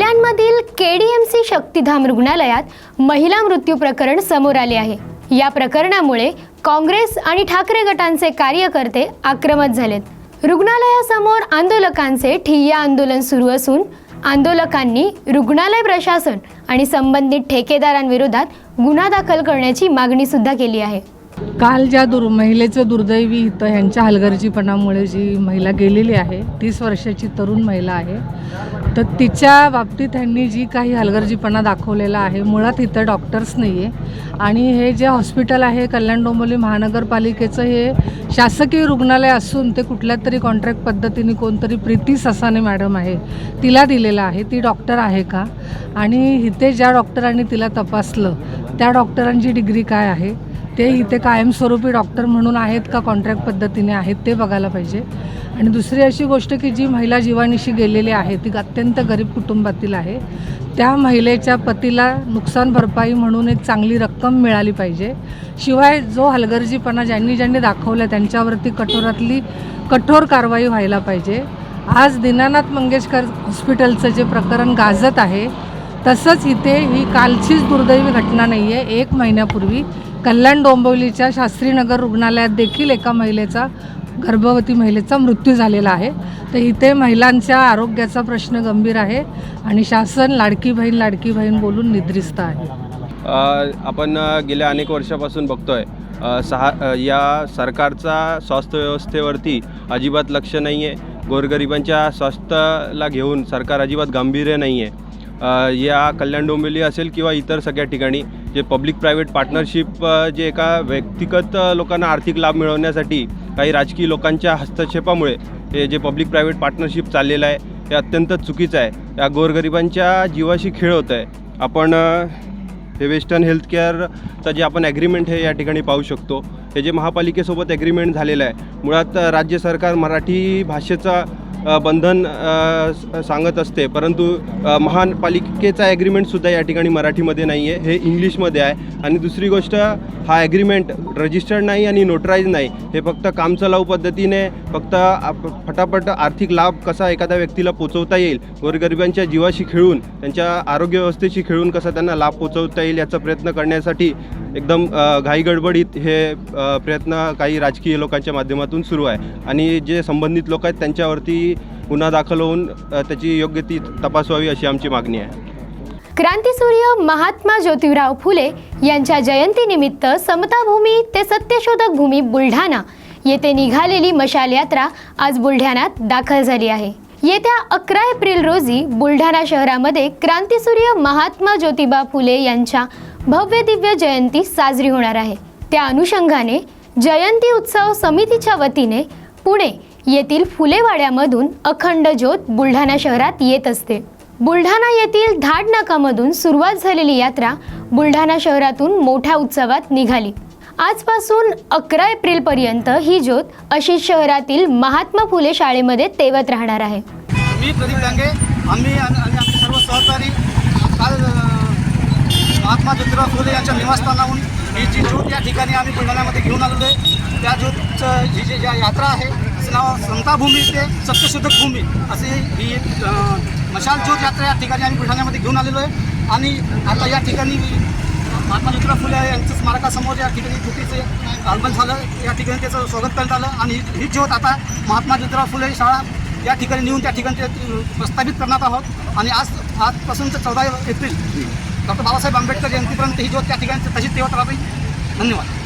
कल्याणमधील KDMC Shaktidham रुग्णालयात महिला मृत्यू प्रकरण समोर आले आहे. या प्रकरणामुळे काँग्रेस आणि ठाकरे गटांचे कार्यकर्ते आक्रमक झालेत. रुग्णालयासमोर आंदोलकांचे ठिय्या आंदोलन सुरू असून आंदोलकांनी रुग्णालय प्रशासन आणि संबंधित ठेकेदारांविरोधात गुन्हा दाखल करण्याची मागणी सुद्धा केली आहे. काल ज्या दुर् महिलेचं दुर्दैवी इथं ह्यांच्या हलगर्जीपणामुळे जी महिला गेलेली आहे तीस वर्षाची तरुण महिला आहे तर तिच्या बाबतीत ह्यांनी जी काही हलगर्जीपणा दाखवलेला आहे मुळात इथं डॉक्टर्स नाही आहे आणि हे जे हॉस्पिटल आहे कल्याण डोंबिवली महानगरपालिकेचं हे शासकीय रुग्णालय असून ते कुठल्या तरी कॉन्ट्रॅक्ट पद्धतीने कोणतरी प्रीती ससाने मॅडम आहे तिला दिलेलं आहे ती डॉक्टर आहे का? आणि इथे ज्या डॉक्टरांनी तिला तपासलं त्या डॉक्टरांची डिग्री काय आहे? ते इथे कायमस्वरूपी डॉक्टर म्हणून आहेत का कॉन्ट्रॅक्ट पद्धतीने आहेत ते बघायला पाहिजे. आणि दुसरी अशी गोष्ट की जी महिला जीवानिशी गेलेली आहे ती अत्यंत गरीब कुटुंबातील आहे. त्या महिलेच्या पतीला नुकसान भरपाई म्हणून एक चांगली रक्कम मिळाली पाहिजे. शिवाय जो हलगर्जीपणा ज्यांनी ज्यांनी दाखवला त्यांच्यावरती कठोरातली कठोर कारवाई व्हायला पाहिजे. आज दीनानाथ मंगेशकर हॉस्पिटलचं जे प्रकरण गाजत आहे तसंच इथे ही कालचीच दुर्दैवी घटना नाही आहे एक महिन्यापूर्वी कल्याण डोंबिवलीच्या शास्त्रीनगर रुग्णालयात देखील एका महिलेचा गर्भवती महिलेचा मृत्यू झालेला आहे. तर इथे महिलांच्या आरोग्याचा प्रश्न गंभीर आहे आणि शासन लाडकी बहीण लाडकी बहीण बोलून निद्रिस्त आहे. आपण गेल्या अनेक वर्षापासून बघतोय सहा या सरकारचा स्वास्थ्य व्यवस्थेवरती अजिबात लक्ष नाही आहे गोरगरिबांच्या स्वास्थ्याला घेऊन सरकार अजिबात गांभीर्य नाही आहे या कल्याण डोंबिवली असेल किंवा इतर सगळ्या ठिकाणी जे पब्लिक प्रायव्हेट पार्टनरशिप जे एका व्यक्तिगत लोकांना आर्थिक लाभ मिळवण्यासाठी काही राजकीय लोकांच्या हस्तक्षेपामुळे हे जे पब्लिक प्रायव्हेट पार्टनरशिप चाललेलं आहे हे अत्यंत चुकीचं आहे. या गोरगरिबांच्या जीवाशी खेळ होत आहे. आपण हे वेस्टर्न हेल्थकेअरचं जे आपण ॲग्रीमेंट हे या ठिकाणी पाहू शकतो. हे जे महापालिकेसोबत ॲग्रीमेंट झालेलं आहे मुळात राज्य सरकार मराठी भाषेचा बंधन सांगत असते. परंतु महापालिकेचा ॲग्रीमेंटसुद्धा या ठिकाणी मराठीमध्ये नाही आहे हे इंग्लिशमध्ये आहे. आणि दुसरी गोष्ट हा ॲग्रीमेंट रजिस्टर्ड नाही आणि नोटराईज नाही. हे फक्त कामचलाऊ पद्धतीने फक्त आप- फटाफट आर्थिक लाभ कसा एखाद्या व्यक्तीला पोचवता येईल गोरगरिबांच्या जीवाशी खेळून त्यांच्या आरोग्य व्यवस्थेशी खेळून कसा त्यांना लाभ पोचवता येईल याचा प्रयत्न करण्यासाठी एकदम घाईगडबडीत हे प्रयत्न काही राजकीय लोकांच्या माध्यमातून सुरू आहे. आणि जे संबंधित लोक आहेत त्यांच्यावरती गुन्हा दाखल होऊन त्याची योग्य ती तपास व्हावी अशी आमची मागणी आहे. क्रांतीसूर्य महात्मा ज्योतिराव फुले यांच्या जयंतीनिमित्त समताभूमी ते सत्यशोधक भूमी बुलढाणा येथे निघालेली मशाल यात्रा आज बुलढाण्यात दाखल झाली आहे. येत्या अकरा एप्रिल रोजी बुलढाणा शहरामध्ये क्रांतीसूर्य महात्मा ज्योतिबा फुले यांच्या भव्य दिव्य जयंती साजरी होणार आहे. त्या अनुषंगाने जयंती उत्सव समितीच्या वतीने पुणे येथील फुलेवाड्यामधून अखंड ज्योत बुलढाणा शहरात येत असते. बुलढाणा येथील धाड नाकामधून सुरुवात झालेली यात्रा बुलढाणा शहरातून मोठ्या उत्सवात निघाली. आजपासून अकरा एप्रिलपर्यंत ही ज्योत अशी शहरातील महात्मा फुले शाळेमध्ये तेवत राहणार आहे. मी प्रदीप डांगे आम्ही आमचे सर्व सहकारी काल महात्मा ज्योतिराव फुले यांच्या निवासस्थानाहून ही जी ज्योत या ठिकाणी आम्ही बुलढाण्यामध्ये घेऊन आलेलो आहे. त्या ज्योतचं ही जी ज्या यात्रा आहे तिचं नाव संताभूमी ते सत्यशोधक भूमी असे ही एक मशाल ज्योत यात्रा या ठिकाणी आम्ही बुलढाण्यामध्ये घेऊन आलेलो आहे. आणि आता या ठिकाणी महात्मा ज्योतिराव फुले यांच्या स्मारकासमोर या ठिकाणी ज्योतीचं आगमन झालं. या ठिकाणी त्याचं स्वागत करण्यात आलं. आणि ही ज्योत आता महात्मा ज्योतिराव फुले शाळा या ठिकाणी नेऊन त्या ठिकाणी ते प्रस्थापित करणार आहोत. आणि आज आजपासून चौदा एप्रिल. डॉक्टर बाबासाहेब आंबेडकर जयंतीपर्यंत ही ज्योत त्या ठिकाणी तशीच तेवत राहावी. धन्यवाद.